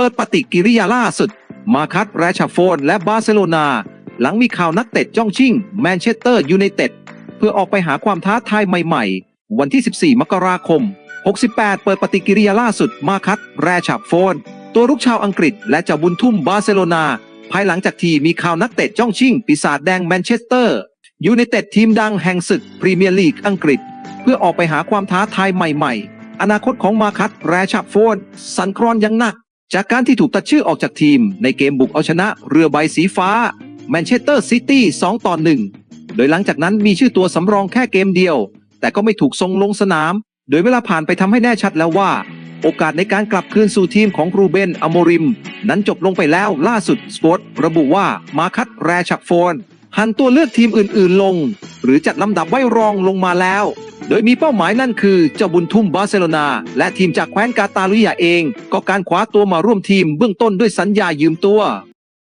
ปิดปฏิกิริยาล่าสุด มาคัตแรชาโฟนและบาร์เซโลนา หลังมีข่าวนักเตะจ้องชิงแมนเชสเตอร์ยูไนเต็ดเพื่อออกไปหาความท้าทายใหม่ๆ วันที่ 14 มกราคม 68 เปิดปฏิกิริยาล่าสุด มาคัตแรชาโฟนตัวลูกชาวอังกฤษและเจ้าบุญทุ่มบาร์เซโลนา ภายหลังจากที่มีข่าวนักเตะจ้องชิงปีศาจแดงแมนเชสเตอร์ยูไนเต็ดทีมดังแห่งศึกพรีเมียร์ลีกอังกฤษ เพื่อออกไปหาความท้าทายใหม่ๆ อนาคตของมาคัตแรชาโฟนสันครอนยังหนัก จากการที่ถูกตัดชื่อออกจากทีมในเกมบุกเอาชนะเรือใบสีฟ้าแมนเชสเตอร์ซิตี้2ต่อ1โดยหลังจากนั้นมีชื่อตัวสำรองแค่เกมเดียว แต่ก็ไม่ถูกส่งลงสนาม โดยเวลาผ่านไปทำให้แน่ชัดแล้วว่า โอกาสในการกลับคืนสู่ทีมของรูเบนอโมริม นั้นจบลงไปแล้วล่าสุดสปอร์ตระบุว่ามาคัตแรชักโฟนหันตัวเลือกทีมอื่นๆลง หรือจัดลำดับไว้รองลงมาแล้ว โดยมีเป้าหมายนั่นคือเจ้าบุญทุ่มบาร์เซโลนา และทีมจากแคว้นกาตาลุยาเอง ก็การคว้าตัวมาร่วมทีมเบื้องต้นด้วยสัญญายืมตัว